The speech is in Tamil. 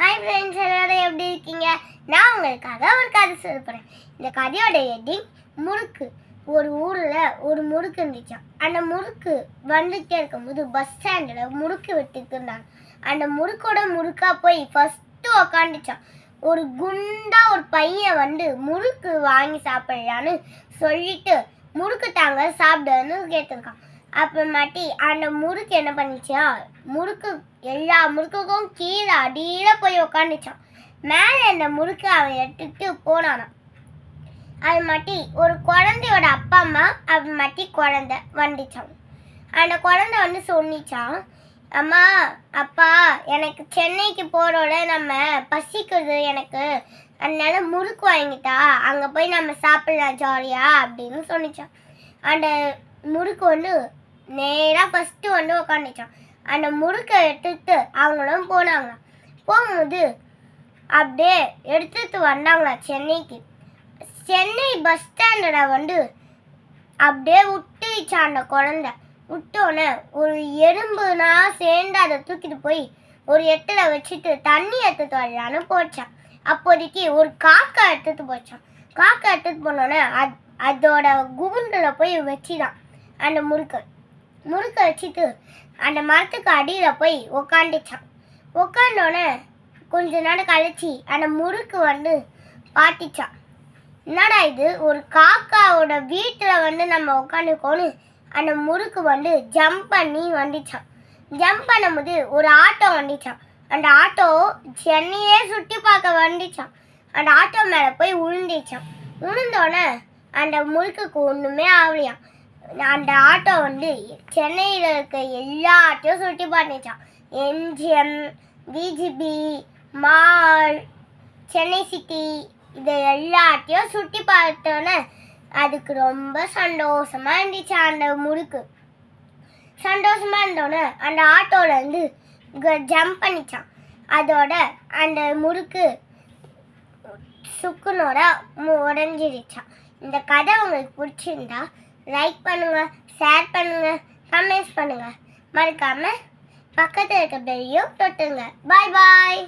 ஹாய் ஃப்ரெண்ட்ஸ் எல்லாரும் எப்படி இருக்கீங்க? நான் உங்களுக்காக ஒரு கதை சொல்ல போகிறேன் இந்த கதையோட எட்டிங் முறுக்கு. ஒரு ஊரில் ஒரு முறுக்கு இருந்துச்சான் அந்த முறுக்கு வந்துட்டே இருக்கும்போது பஸ் ஸ்டாண்டில் முறுக்கு விட்டுட்டு இருந்தாங்க. அந்த முறுக்கோட முறுக்காக போய் ஃபஸ்ட்டு உக்காந்துச்சான் ஒரு குண்டா ஒரு பையன் வந்து முறுக்கு வாங்கி சாப்பிட்லான்னு சொல்லிட்டு முறுக்கு தாங்க சாப்பிடுன்னு கேட்டிருக்கான். அப்புறமாட்டி அந்த முறுக்கு என்ன பண்ணிச்சா? முறுக்கு எல்லா முறுக்குக்கும் கீழே அடியில் போய் உக்காந்துச்சான். மேலே அந்த முறுக்கு அவன் எடுத்துட்டு போனானான் அது மாட்டி ஒரு குழந்தையோட அப்பா அம்மா அது மாட்டி குழந்த வந்துச்சான் அந்த குழந்தை வந்து சொன்னிச்சான் அம்மா அப்பா எனக்கு சென்னைக்கு போகிறோட நம்ம பசிக்குது எனக்கு. அதனால முறுக்கு வாங்கிட்டா அங்கே போய் நம்ம சாப்பிடலாம் ஜாலியா அப்படின்னு சொன்னிச்சான் அந்த முறுக்கு வந்து நேராக ஃபஸ்ட்டு வந்து உக்காந்துச்சான் அந்த முறுக்கை எடுத்துட்டு அவங்களும் போனாங்க. போகும்போது அப்படியே எடுத்துட்டு வந்தாங்களா சென்னைக்கு. சென்னை பஸ் ஸ்டாண்டில் வந்து அப்படியே விட்டுச்சான் அந்த குழந்தை. விட்டோன்னே ஒரு எறும்புனா சேர்ந்து அதை தூக்கிட்டு போய் ஒரு இடத்துல வச்சுட்டு தண்ணி எடுத்துட்டு வரலான்னு போச்சான் அப்போதைக்கு ஒரு காக்கா எடுத்துட்டு போச்சான் காக்கா எடுத்துட்டு போனோன்னே அது அதோட கூண்டில் போய் வச்சுதான் அந்த முறுக்கை. முறுக்க வச்சுட்டு அந்த மரத்துக்கு அடியில் போய் உக்காந்துச்சான். உக்காந்தோடனே கொஞ்ச நேரம் கழிச்சு அந்த முறுக்கு வந்து பாட்டிச்சான் என்னடா இது? ஒரு காக்காவோட வீட்டில் வந்து நம்ம உட்காந்துக்கோன்னு அந்த முறுக்கு வந்து ஜம்ப் பண்ணி வந்துச்சான். ஜம்ப் பண்ணும்போது ஒரு ஆட்டோ வந்துச்சான். அந்த ஆட்டோ சென்னையே சுற்றி பார்க்க வந்துச்சான். அந்த ஆட்டோ மேலே போய் விழுந்துச்சான் விழுந்தோடனே அந்த முறுக்குக்கு ஒன்றுமே ஆகலையாம். அந்த ஆட்டோ வந்து சென்னையில் இருக்க எல்லா ஆட்டையும் சுற்றி பார்த்துச்சான் MGM VGP mall Chennai city இது எல்லாத்தையும் சுற்றி பார்த்தோன்னே அதுக்கு ரொம்ப சந்தோஷமாக இருந்துச்சு அந்த முறுக்கு. சந்தோஷமாக இருந்தோன்னே அந்த ஆட்டோலேருந்து ஜம்ப் பண்ணிச்சான். அதோட அந்த முறுக்கு சுக்குனோட மு- இந்த கதை உங்களுக்கு பிடிச்சிருந்தா லைக் பண்ணுங்கள் ஷேர் பண்ணுங்கள் கமெண்ட்ஸ் பண்ணுங்கள் மறக்காமல் பக்கத்தில் இருக்க பெல்லையும் தொட்டுங்க பாய் பாய்